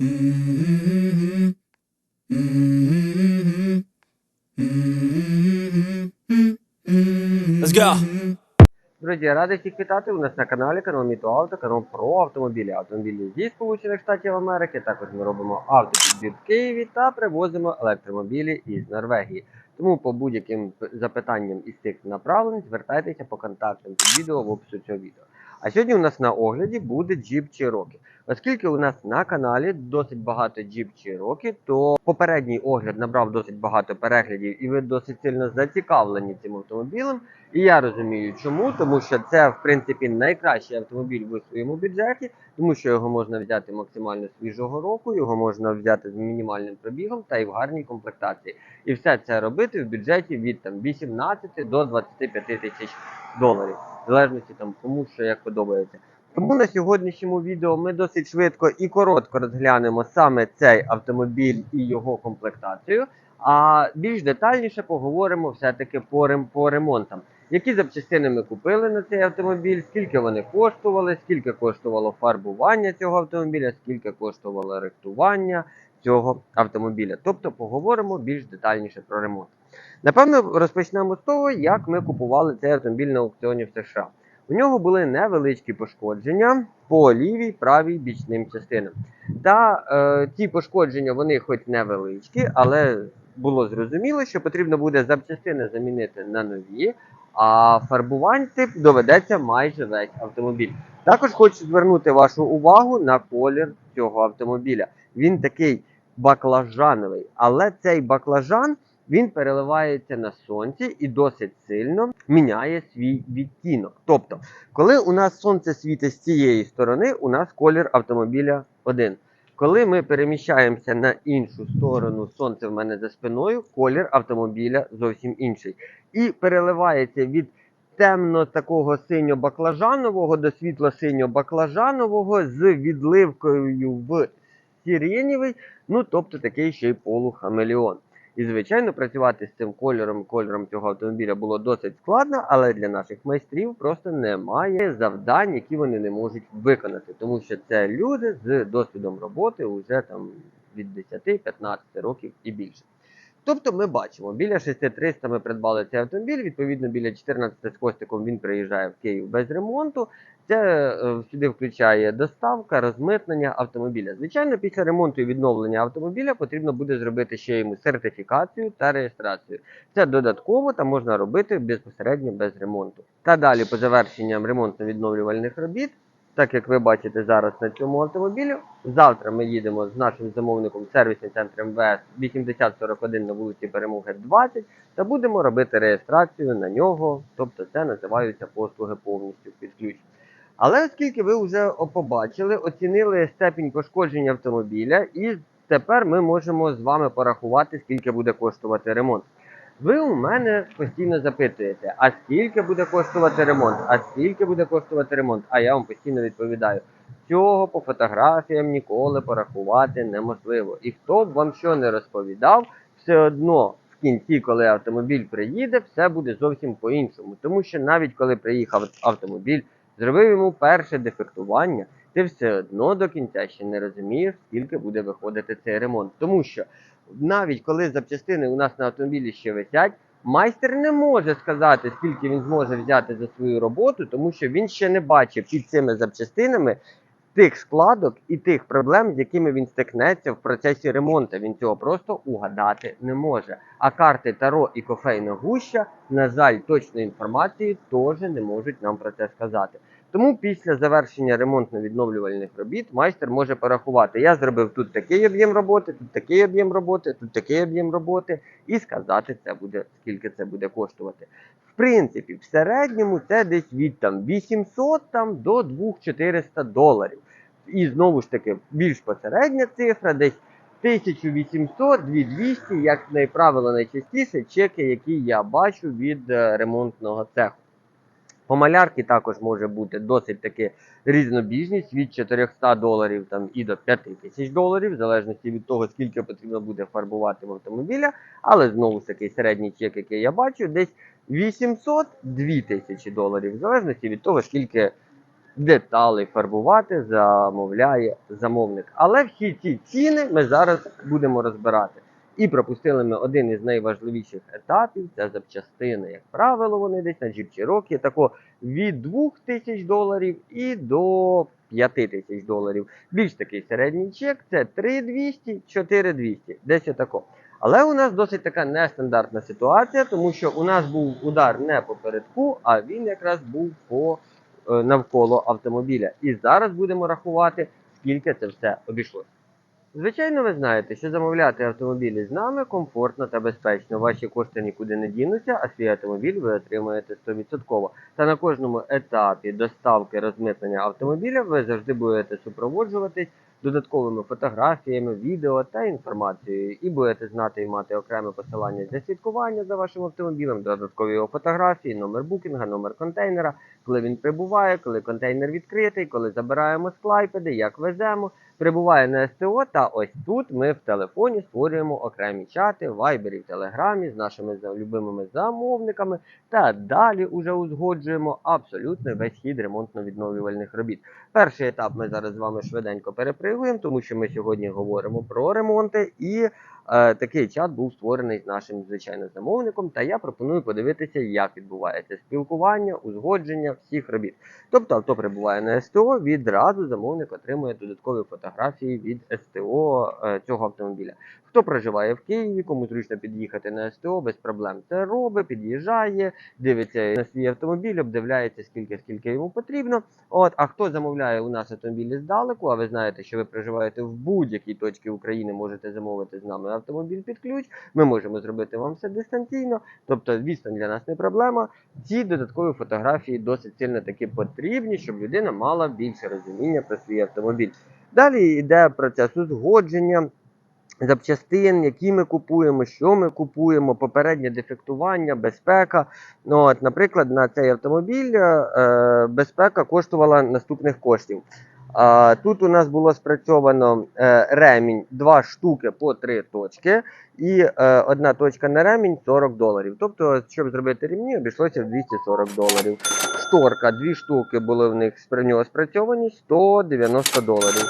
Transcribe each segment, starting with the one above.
Let's go. Друзі, радий всіх вітати у нас на каналі канал Міто Авто, канал про автомобілі. Автомобілі зі Сполучених Штатів Америки. Також ми робимо автопідбір в Києві та привозимо електромобілі із Норвегії. Тому по будь-яким запитанням із цих направлень звертайтеся по контактам під відео в опису цього відео. А сьогодні у нас на огляді буде Jeep Cherokee. Оскільки у нас на каналі досить багато Jeep Cherokee, то попередній огляд набрав досить багато переглядів, і ви досить сильно зацікавлені цим автомобілем. І я розумію, чому, тому що це в принципі найкращий автомобіль в своєму бюджеті, тому що його можна взяти максимально свіжого року, його можна взяти з мінімальним пробігом та й в гарній комплектації. І все це робити в бюджеті від там 18 до 25 тисяч доларів, в залежності там кому що як подобається. Тому на сьогоднішньому відео ми досить швидко і коротко розглянемо саме цей автомобіль і його комплектацію. А більш детальніше поговоримо все-таки по, рем- по ремонтам. Які запчастини ми купили на цей автомобіль, скільки вони коштували, скільки коштувало фарбування цього автомобіля, скільки коштувало рихтування цього автомобіля. Тобто поговоримо більш детальніше про ремонт. Напевно, розпочнемо з того, як ми купували цей автомобіль на аукціоні в США. У нього були невеличкі пошкодження по лівій, правій бічним частинам. Та е, ті пошкодження вони хоч невеличкі, але було зрозуміло, що потрібно буде запчастини замінити на нові, а фарбувати доведеться майже весь автомобіль. Також хочу звернути вашу увагу на колір цього автомобіля. Він такий баклажановий, але цей баклажан він переливається на сонці і досить сильно міняє свій відтінок. Тобто, коли у нас сонце світить з цієї сторони, у нас колір автомобіля один. Коли ми переміщаємося на іншу сторону, сонце в мене за спиною, колір автомобіля зовсім інший. І переливається від темно такого синьо-баклажанового до світло-синьо-баклажанового з відливкою в сиренєвий, ну тобто такий ще й полухамелеон. І, звичайно, працювати з цим кольором, кольором цього автомобіля було досить складно, але для наших майстрів просто немає завдань, які вони не можуть виконати, тому що це люди з досвідом роботи вже там від 10-15 років і більше. Тобто ми бачимо, біля 6300 ми придбали цей автомобіль, відповідно, біля 14 з костиком він приїжджає в Київ без ремонту. Це е, сюди включає доставка, розмитнення автомобіля. Звичайно, після ремонту і відновлення автомобіля потрібно буде зробити ще йому сертифікацію та реєстрацію. Це додатково та можна робити безпосередньо без ремонту. Та далі, по завершенням ремонтно-відновлювальних робіт, так як ви бачите зараз на цьому автомобілі, завтра ми їдемо з нашим замовником в сервісний центр МВС 8041 на вулиці Перемоги 20 та будемо робити реєстрацію на нього. Тобто це називаються послуги повністю під. Але оскільки ви вже побачили, оцінили степінь пошкодження автомобіля, і тепер ми можемо з вами порахувати, скільки буде коштувати ремонт. Ви у мене постійно запитуєте, а скільки буде коштувати ремонт? А скільки буде коштувати ремонт? А я вам постійно відповідаю: цього по фотографіям ніколи порахувати неможливо. І хто б вам що не розповідав, все одно в кінці, коли автомобіль приїде, все буде зовсім по-іншому. Тому що навіть коли приїхав автомобіль, зробив йому перше дефектування, ти все одно до кінця ще не розумієш, скільки буде виходити цей ремонт. Тому що навіть коли запчастини у нас на автомобілі ще висять, майстер не може сказати, скільки він зможе взяти за свою роботу, тому що він ще не бачив під цими запчастинами тих складок і тих проблем, з якими він стикнеться в процесі ремонту. Він цього просто угадати не може. А карти Таро і кофейна гуща, на жаль, точної інформації теж не можуть нам про це сказати. Тому після завершення ремонтно-відновлювальних робіт майстер може порахувати: я зробив тут такий об'єм роботи, тут такий об'єм роботи, тут такий об'єм роботи, і сказати це буде, скільки це буде коштувати. В принципі, в середньому це десь від там 800 там, до 2400 доларів. І знову ж таки, більш посередня цифра, десь 1800, 2200, як най- правило, найчастіше чеки, які я бачу від е, ремонтного цеху. По малярки також може бути досить таки різнобіжність від 400 доларів там, і до 5000 доларів, в залежності від того, скільки потрібно буде фарбувати в автомобіля. Але знову ж таки середній чек, який я бачу, десь 800-2000 доларів, в залежності від того, скільки деталей фарбувати, замовляє замовник. Але всі ці ціни ми зараз будемо розбирати. І пропустили ми один із найважливіших етапів це запчастини. Як правило, вони десь на Jeep Cherokee тако від 2 тисяч доларів і до 5 тисяч доларів. Більш такий середній чек це 3200, 4200, десь отако. Але у нас досить така нестандартна ситуація, тому що у нас був удар не по передку, а він якраз був по навколо автомобіля. І зараз будемо рахувати, скільки це все обійшлося. Звичайно, ви знаєте, що замовляти автомобілі з нами комфортно та безпечно. Ваші кошти нікуди не дінуться, а свій автомобіль ви отримаєте 100%. Та на кожному етапі доставки розмитнення автомобіля ви завжди будете супроводжуватись додатковими фотографіями, відео та інформацією. І будете знати і мати окреме посилання для слідкування за вашим автомобілем, додаткові його фотографії, номер букінга, номер контейнера, коли він прибуває, коли контейнер відкритий, коли забираємо склайпеди, як веземо. Прибуває на СТО, та ось тут ми в телефоні створюємо окремі чати в Viber і в Телеграмі з нашими любимими замовниками, та далі уже узгоджуємо абсолютно весь хід ремонтно-відновлювальних робіт. Перший етап ми зараз з вами швиденько перепригуємо, тому що ми сьогодні говоримо про ремонти, і такий чат був створений з нашим звичайним замовником. Та я пропоную подивитися, як відбувається спілкування, узгодження всіх робіт. Тобто авто прибуває на СТО, відразу замовник отримує додаткові фотографії від СТО е, цього автомобіля. Хто проживає в Києві, кому зручно під'їхати на СТО, без проблем це робить, під'їжджає, дивиться на свій автомобіль, обдивляється скільки скільки йому потрібно. От, а хто замовляє у нас автомобілі здалеку, а ви знаєте, що ви проживаєте в будь-якій точці України, можете замовити з нами автомобіль під ключ. Ми можемо зробити вам все дистанційно, тобто відстань для нас не проблема. Ці додаткові фотографії досить сильно таки потрібні, щоб людина мала більше розуміння про свій автомобіль. Далі йде процес узгодження. Запчастин, які ми купуємо, що ми купуємо, попереднє дефектування, безпека. Ну, от, наприклад, на цей автомобіль е, безпека коштувала наступних коштів. Тут у нас було спрацьовано е, ремінь 2 штуки по 3 точки, і е, одна точка на ремінь 40 доларів. Тобто, щоб зробити ремні, обійшлося в 240 доларів. Шторка, дві штуки були в них в нього спрацьовані 190 доларів.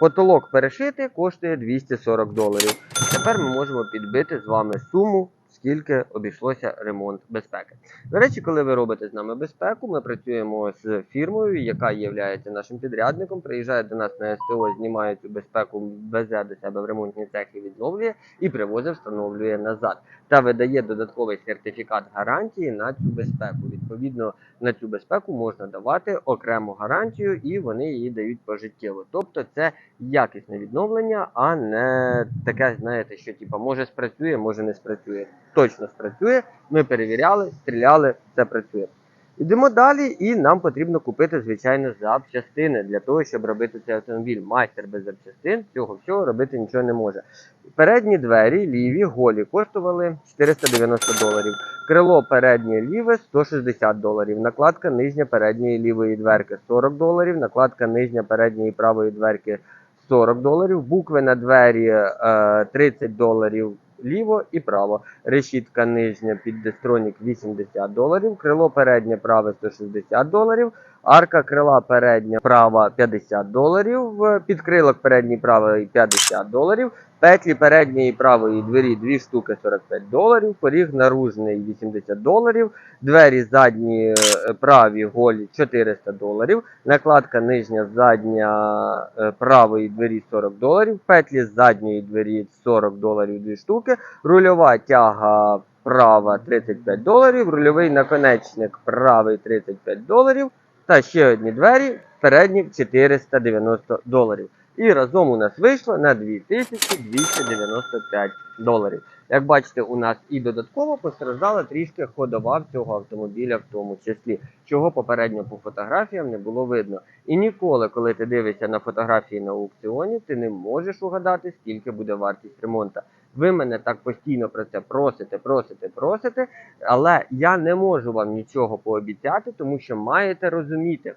Потолок перешити коштує 240 доларів. Тепер ми можемо підбити з вами суму, скільки обійшлося ремонт безпеки. До речі, коли ви робите з нами безпеку, ми працюємо з фірмою, яка є нашим підрядником. Приїжджає до нас на СТО, знімає цю безпеку, везе до себе в ремонтні цехи, відновлює і привозить, встановлює назад. Та видає додатковий сертифікат гарантії на цю безпеку. Відповідно, на цю безпеку можна давати окрему гарантію, і вони її дають пожиттєво. Тобто це якісне відновлення, а не таке, знаєте, що типа може спрацює, може не спрацює. Точно спрацює. Ми перевіряли, стріляли, все працює. Йдемо далі, і нам потрібно купити, звичайно, запчастини для того, щоб робити цей автомобіль. Майстер без запчастин цього всього робити нічого не може. Передні двері, ліві, голі, коштували 490 доларів. Крило переднє ліве 160 доларів. Накладка нижня передньої лівої дверки 40 доларів. Накладка нижня передньої правої дверки 40 доларів. Букви на двері е, 30 доларів ліво і право. Решітка нижня під дестронік 80 доларів. Крило переднє праве 160 доларів. Арка крила передня права 50 доларів. Підкрилок передній правий 50 доларів. Петлі передньої правої двері 2 штуки 45 доларів, поріг наружний 80 доларів, двері задні е, праві голі 400 доларів, накладка нижня задня е, правої двері 40 доларів, петлі задньої двері 40 доларів 2 штуки, рульова тяга права 35 доларів, рульовий наконечник правий 35 доларів та ще одні двері передні 490 доларів. І разом у нас вийшло на 2295 доларів. Як бачите, у нас і додатково постраждала трішки ходова в цього автомобіля, в тому числі, чого попередньо по фотографіям не було видно. І ніколи, коли ти дивишся на фотографії на аукціоні, ти не можеш угадати, скільки буде вартість ремонту. Ви мене так постійно про це просите, просите, просите, але я не можу вам нічого пообіцяти, тому що маєте розуміти,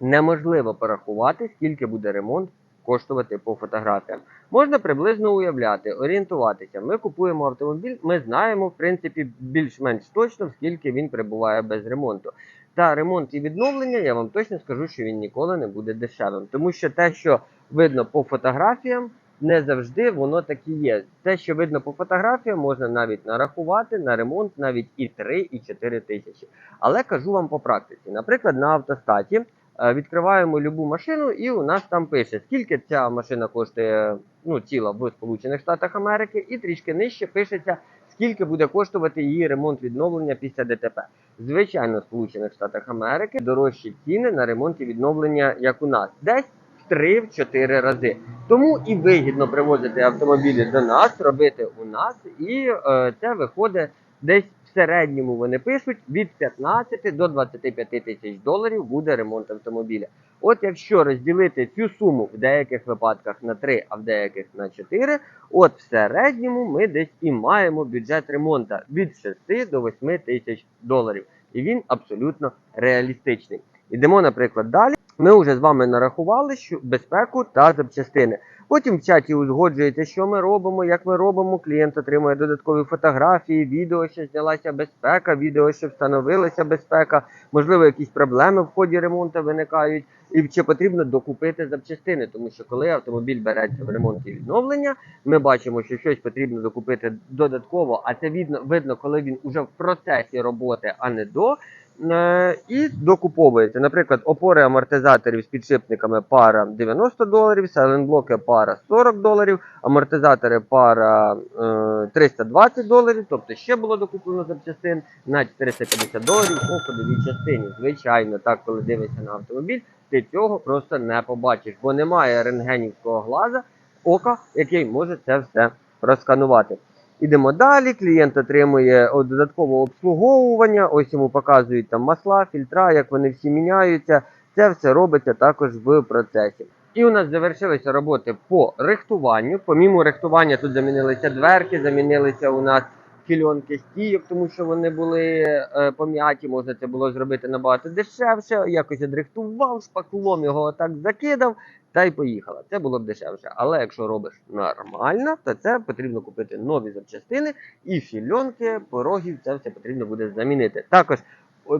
неможливо порахувати, скільки буде ремонт коштувати по фотографіям. Можна приблизно уявляти, орієнтуватися. Ми купуємо автомобіль, ми знаємо, в принципі, більш-менш точно, скільки він перебуває без ремонту. Та ремонт і відновлення, я вам точно скажу, що він ніколи не буде дешевим. Тому що те, що видно по фотографіям, не завжди воно так і є. Те, що видно по фотографіям, можна навіть нарахувати на ремонт навіть і 3, і 4 тисячі. Але кажу вам по практиці. Наприклад, на автостаті е, відкриваємо любу машину, і у нас там пише, скільки ця машина коштує ну, ціла в Сполучених Штатах Америки, і трішки нижче пишеться, скільки буде коштувати її ремонт відновлення після ДТП. Звичайно, в Сполучених Штатах Америки дорожчі ціни на ремонт і відновлення, як у нас, десь в 3-4 рази. Тому і вигідно привозити автомобілі до нас, робити у нас, і е, це виходить десь в середньому. Вони пишуть від 15 до 25 тисяч доларів буде ремонт автомобіля. От якщо розділити цю суму в деяких випадках на 3, а в деяких на 4, от в середньому ми десь і маємо бюджет ремонту від 6 до 8 тисяч доларів. І він абсолютно реалістичний. Ідемо, наприклад, далі. Ми вже з вами нарахували що безпеку та запчастини. Потім в чаті узгоджуєте, що ми робимо, як ми робимо. Клієнт отримує додаткові фотографії, відео, що знялася безпека, відео, що встановилася безпека, можливо, якісь проблеми в ході ремонту виникають, і чи потрібно докупити запчастини, тому що коли автомобіль береться в ремонт і відновлення, ми бачимо, що щось потрібно докупити додатково, а це видно, видно коли він уже в процесі роботи, а не до. Е, І докуповується. Наприклад, опори амортизаторів з підшипниками пара 90 доларів, сайлентблоки пара 40 доларів, амортизатори пара е, 320 доларів, тобто ще було докуплено запчастин на 450 доларів по ходовій частині. Звичайно, так, коли дивишся на автомобіль, ти цього просто не побачиш, бо немає рентгенівського глаза, ока, який може це все розсканувати. Ідемо далі. Клієнт отримує додаткове обслуговування. Ось йому показують там масла, фільтра, як вони всі міняються. Це все робиться також в процесі. І у нас завершилися роботи по рихтуванню. Помімо рихтування тут замінилися дверки, замінилися у нас фільонки стійок, тому що вони були е, пом'яті. Можна це було зробити набагато дешевше. Якось одрихтував, шпаклом його отак закидав та й поїхала. Це було б дешевше. Але якщо робиш нормально, то це потрібно купити нові запчастини і фільонки, порогів, це все потрібно буде замінити. Також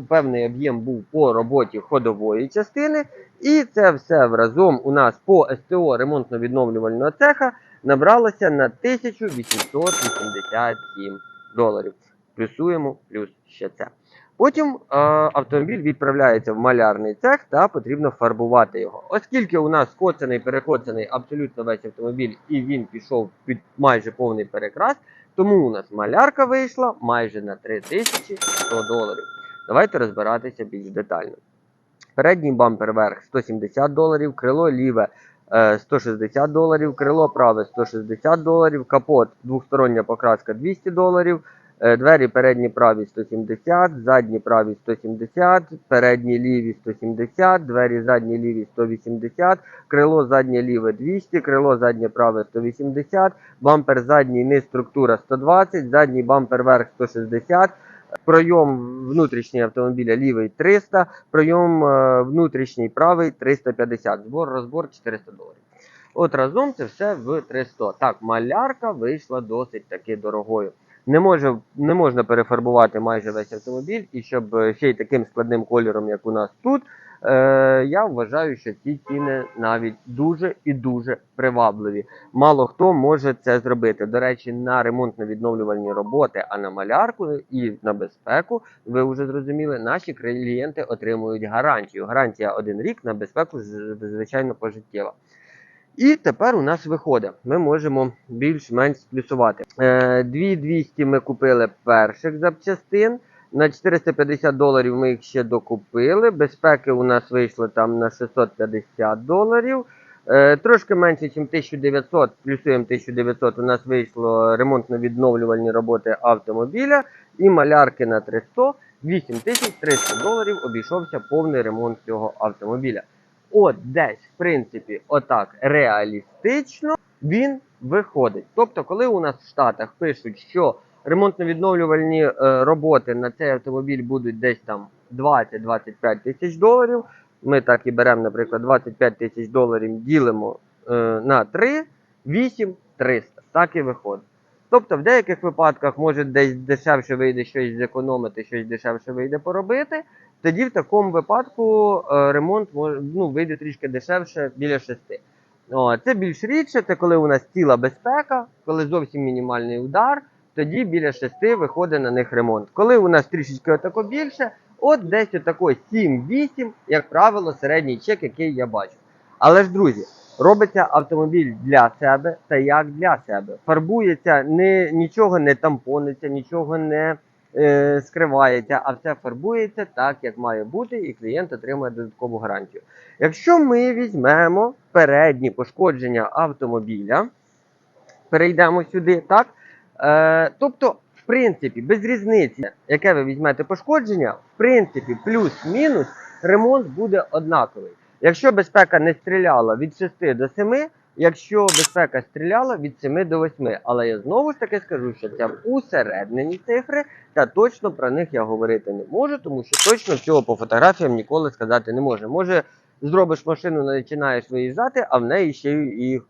певний об'єм був по роботі ходової частини, і це все разом у нас по СТО ремонтно-відновлювального цеха набралося на 1887 доларів. Плюсуємо плюс ще це. Потім е, автомобіль відправляється в малярний цех та потрібно фарбувати його. Оскільки у нас скоцаний, перекоцаний абсолютно весь автомобіль і він пішов під майже повний перекрас, тому у нас малярка вийшла майже на 3100 доларів. Давайте розбиратися більш детально. Передній бампер верх 170 доларів, крило ліве е, 160 доларів, крило праве 160 доларів, капот двостороння покраска 200 доларів. Е, Двері передні праві 170, задні праві 170, передні ліві 170, двері задні ліві 180, крило заднє ліве 200, крило заднє праве 180, бампер задній низ структура 120, задній бампер верх 160, пройом внутрішній автомобіля лівий 300, пройом е, внутрішній правий 350, збор розбор 400 доларів. От разом це все в 300. Так, малярка вийшла досить таки дорогою. Не, може, не можна перефарбувати майже весь автомобіль, і щоб е, ще й таким складним кольором, як у нас тут, е, я вважаю, що ці ціни навіть дуже і дуже привабливі. Мало хто може це зробити. До речі, на ремонтно-відновлювальні роботи, а на малярку і на безпеку, ви вже зрозуміли, наші клієнти отримують гарантію. Гарантія один рік на безпеку, звичайно, пожиттєва. І тепер у нас виходить. Ми можемо більш-менш сплюсувати. Е, 2200 ми купили перших запчастин. На 450 доларів ми їх ще докупили. Безпеки у нас вийшло там на 650 доларів. Е, трошки менше, ніж 1900, плюсуємо 1900, у нас вийшло ремонтно-відновлювальні роботи автомобіля і малярки на 300. 8300 доларів обійшовся повний ремонт цього автомобіля. От десь, в принципі, отак реалістично він виходить. Тобто, коли у нас в Штатах пишуть, що ремонтно-відновлювальні е, роботи на цей автомобіль будуть десь там 20-25 тисяч доларів. Ми так і беремо, наприклад, 25 тисяч доларів ділимо е, на 3, 8, 300. Так і виходить. Тобто, в деяких випадках може десь дешевше вийде щось зекономити, щось дешевше вийде поробити. Тоді в такому випадку е, ремонт ну, вийде трішки дешевше біля 6. О, це більш рідше, це коли у нас ціла безпека, коли зовсім мінімальний удар, тоді біля 6 виходить на них ремонт. Коли у нас трішечки отако більше, от десь отако 7-8, як правило, середній чек, який я бачу. Але ж, друзі, робиться автомобіль для себе та як для себе. Фарбується, не, нічого не тампониться, нічого не е, скривається, а все фарбується так, як має бути, і клієнт отримує додаткову гарантію. Якщо ми візьмемо передні пошкодження автомобіля, перейдемо сюди, так? Е, тобто, в принципі, без різниці, яке ви візьмете пошкодження, в принципі, плюс-мінус ремонт буде однаковий. Якщо безпека не стріляла від 6 до 7, якщо безпека стріляла від 7 до 8. Але я знову ж таки скажу, що це усереднені цифри, та точно про них я говорити не можу, тому що точно всього по фотографіям ніколи сказати не можна. Може, зробиш машину, починаєш виїжджати, а в неї ще і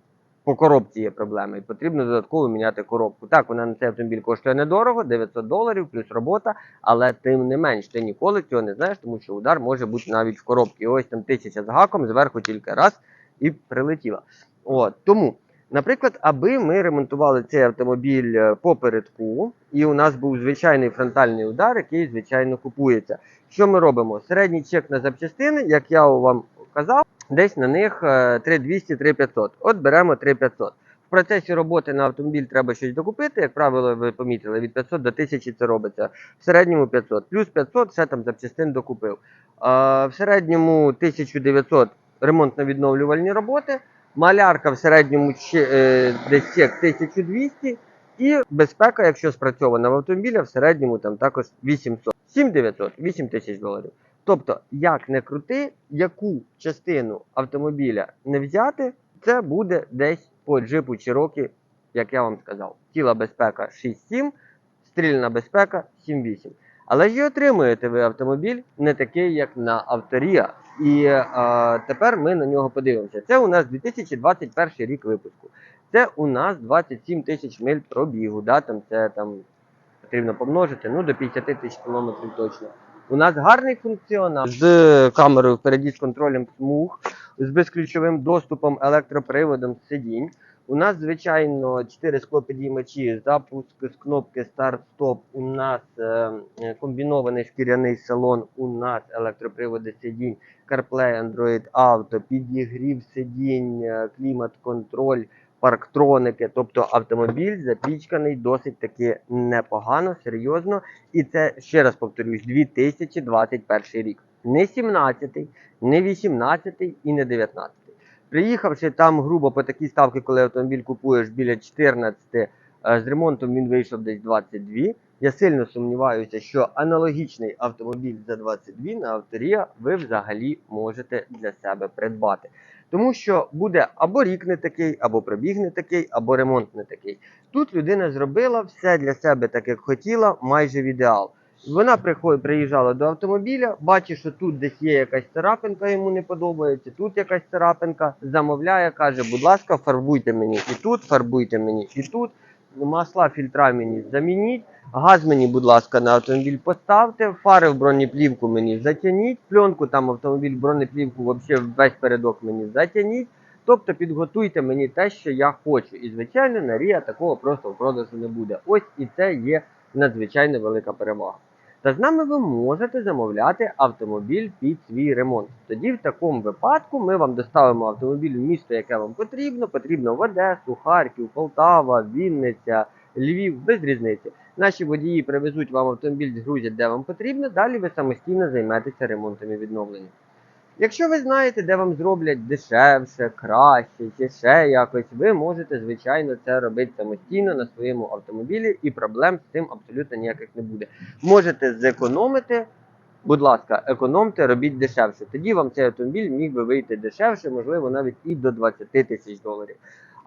по коробці є проблеми, і потрібно додатково міняти коробку. Так, вона на цей автомобіль коштує недорого, 900 доларів плюс робота, але тим не менш, ти ніколи цього не знаєш, тому що удар може бути навіть в коробці. Ось там тисяча з гаком, зверху тільки раз і прилетіла. От тому. Наприклад, аби ми ремонтували цей автомобіль е, попередку, і у нас був звичайний фронтальний удар, який звичайно купується. Що ми робимо? Середній чек на запчастини, як я вам казав, десь на них е, 3200-3500. От беремо 3500. В процесі роботи на автомобіль треба щось докупити. Як правило, ви помітили, від 500 до 1000 це робиться. В середньому 500. Плюс 500 ще там запчастин докупив. В середньому 1900 ремонтно-відновлювальні роботи. Малярка в середньому е, десь чек 1200. І безпека, якщо спрацьована в автомобілі, в середньому там також 800. 7900, 8 тисяч доларів. Тобто, як не крути, яку частину автомобіля не взяти, це буде десь по джипу Cherokee, як я вам сказав. Тіла безпека 6-7, стрільна безпека 7-8. Але ж і отримуєте ви автомобіль не такий, як на Авторія. І е, тепер ми на нього подивимося. Це у нас 2021 рік випуску. Це у нас 27 тисяч миль пробігу. Да? Там це там потрібно помножити, ну до 50 тисяч кілометрів точно. У нас гарний функціонал з камерою впереді з контролем смуг, з безключовим доступом, електроприводом сидінь. У нас, звичайно, 4 склопідіймачі, запуск з кнопки старт-стоп. У нас е, е, комбінований шкіряний салон, у нас електроприводи сидінь, CarPlay, Android Auto, підігрів сидінь, е, клімат-контроль, парктроники. Тобто автомобіль запічканий досить таки непогано, серйозно. І це, ще раз повторюсь, 2021 рік. Не 17-й, не 18-й і не 19. Приїхавши там грубо по такій ставці, коли автомобіль купуєш біля 14, е, з ремонтом він вийшов десь 22. Я сильно сумніваюся, що аналогічний автомобіль за 22 на авторія ви взагалі можете для себе придбати. Тому що буде або рік не такий, або пробіг не такий, або ремонт не такий. Тут людина зробила все для себе так, як хотіла, майже в ідеал. Вона приходить, приїжджала до автомобіля, бачить, що тут десь є якась царапинка, йому не подобається, тут якась царапинка, замовляє, каже, будь ласка, фарбуйте мені і тут, фарбуйте мені і тут. Масла фільтра мені замініть, газ мені, будь ласка, на автомобіль поставте, фари в бронеплівку мені затягніть, пленку там автомобіль бронеплівку, взагалі весь передок мені затягніть. Тобто підготуйте мені те, що я хочу. І, звичайно, на Рія такого просто в продажу не буде. Ось і це є надзвичайно велика перевага. Та з нами ви можете замовляти автомобіль під свій ремонт. Тоді в такому випадку ми вам доставимо автомобіль в місто, яке вам потрібно. Потрібно в Одесу, Харків, Полтава, Вінниця, Львів, без різниці. Наші водії привезуть вам автомобіль, згрузять, де вам потрібно. Далі ви самостійно займетеся ремонтом і відновленням. Якщо ви знаєте, де вам зроблять дешевше, краще чи ще якось, ви можете, звичайно, це робити самостійно на своєму автомобілі, і проблем з цим абсолютно ніяких не буде. Можете зекономити, будь ласка, економте, робіть дешевше. Тоді вам цей автомобіль міг би вийти дешевше, можливо, навіть і до 20 тисяч доларів.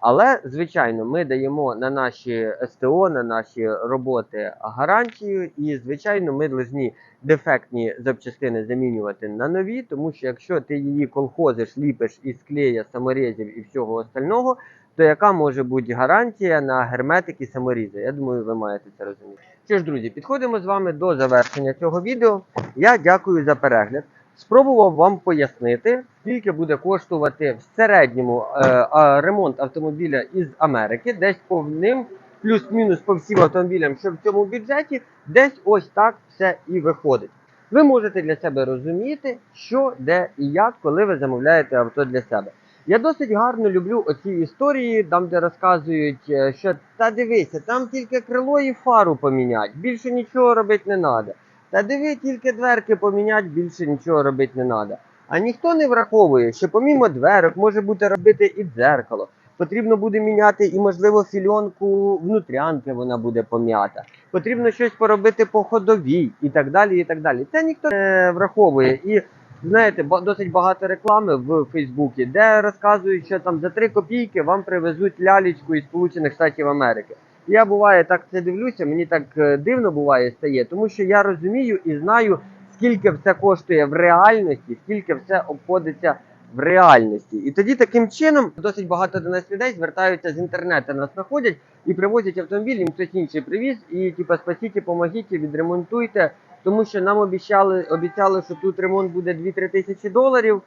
Але, звичайно, ми даємо на наші СТО, на наші роботи гарантію, і, звичайно, ми повинні дефектні запчастини замінювати на нові, тому що якщо ти її колхозиш, ліпиш із клея, саморезів і всього остального, то яка може бути гарантія на герметики саморізи? Я думаю, ви маєте це розуміти. Що ж, друзі, підходимо з вами до завершення цього відео. Я дякую за перегляд. Спробував вам пояснити, скільки буде коштувати в середньому е, ремонт автомобіля із Америки, десь по ним, плюс-мінус по всім автомобілям, що в цьому бюджеті, десь ось так все і виходить. Ви можете для себе розуміти, що, де і як, коли ви замовляєте авто для себе. Я досить гарно люблю оці історії, там де розказують, е, що та дивися, там тільки крило і фару помінять, більше нічого робити не треба. Та диви, тільки дверки помінять, більше нічого робити не треба. А ніхто не враховує, що помімо дверок може бути робити і дзеркало. Потрібно буде міняти і, можливо, фільонку внутрянки вона буде пом'ята. Потрібно щось поробити по ходовій і так далі. і так далі. Це ніхто не враховує. І знаєте, досить багато реклами в Фейсбуці, де розказують, що там за 3 копійки вам привезуть лялечку із Сполучених Штатів Америки. Я буває так це дивлюся, мені так е, дивно буває стає, тому що я розумію і знаю, скільки все коштує в реальності, скільки все обходиться в реальності. І тоді таким чином досить багато до нас людей звертаються з інтернету, нас знаходять і привозять автомобіль, їм хтось інший привіз, і типу, спасіть, помогіть, відремонтуйте. Тому що нам обіцяли, обіцяли, що тут ремонт буде 2-3 тисячі доларів.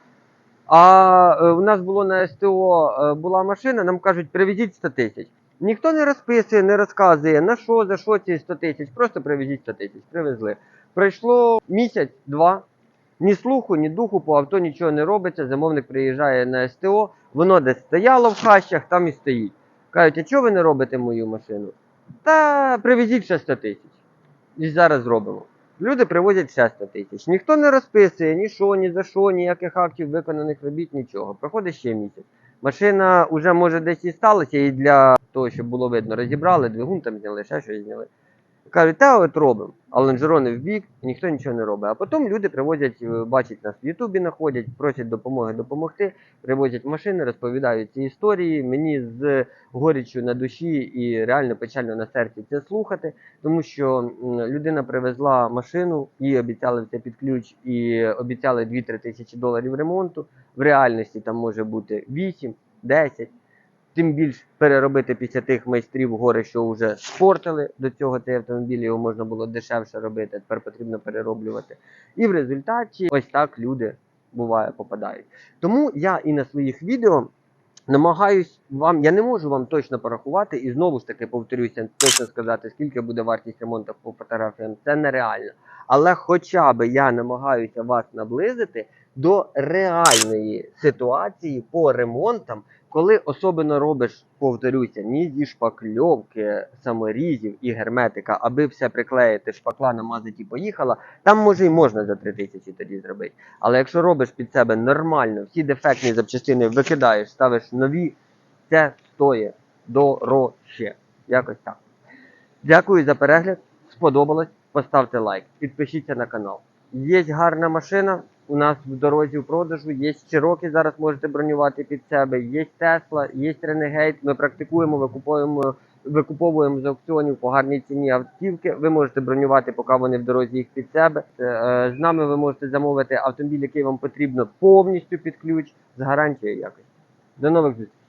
А е, у нас було на СТО е, була машина, нам кажуть, привезіть 100 тисяч. Ніхто не розписує, не розказує, на що, за що ці 100 тисяч. Просто привезіть 100 тисяч. Привезли. Пройшло місяць, два. Ні слуху, ні духу по авто нічого не робиться. Замовник приїжджає на СТО, воно десь стояло в хащах, там і стоїть. Кажуть, а чого ви не робите мою машину? Та привезіть ще 100 тисяч. І зараз зробимо. Люди привозять ще 100 тисяч. Ніхто не розписує ні що, ні за що, ніяких актів виконаних робіт, нічого. Проходить ще місяць. Машина вже може десь і сталася, і для того, щоб було видно, розібрали, двигун там зняли, ще щось зняли. Кажуть, та от робимо, а лонжерони в бік, і ніхто нічого не робить. А потім люди привозять, е, бачать нас в Ютубі, знаходять, просять допомоги допомогти, привозять машини, розповідають ці історії. Мені з горіччю на душі і реально печально на серці це слухати, тому що людина привезла машину, їй обіцяли все під ключ і обіцяли 2-3 тисячі доларів ремонту. В реальності там може бути 8, 10. Тим більш переробити після тих майстрів гори, що вже спортили до цього цей автомобіль, його можна було дешевше робити, тепер потрібно перероблювати. І в результаті ось так люди буває попадають. Тому я і на своїх відео намагаюсь вам, я не можу вам точно порахувати, і знову ж таки повторюся, точно сказати, скільки буде вартість ремонту по фотографіям, це нереально. Але хоча б я намагаюся вас наблизити до реальної ситуації по ремонтам, коли особливо робиш, повторюся, ні зі шпакльовки, саморізів і герметика, аби все приклеїти, шпакла намазати і поїхала, там може і можна за 3 тисячі тоді зробити. Але якщо робиш під себе нормально, всі дефектні запчастини викидаєш, ставиш нові, це стоїть дорожче. Якось так. Дякую за перегляд. Сподобалось. Поставте лайк, підпишіться на канал. Є гарна машина. У нас в дорозі в продажу, є Cherokee, зараз можете бронювати під себе, є Тесла, є Ренегейт. Ми практикуємо, викуповуємо, викуповуємо з аукціонів по гарній ціні автівки. Ви можете бронювати, поки вони в дорозі їх під себе. Е, З нами ви можете замовити автомобіль, який вам потрібно повністю під ключ з гарантією якості. До нових зустрічей!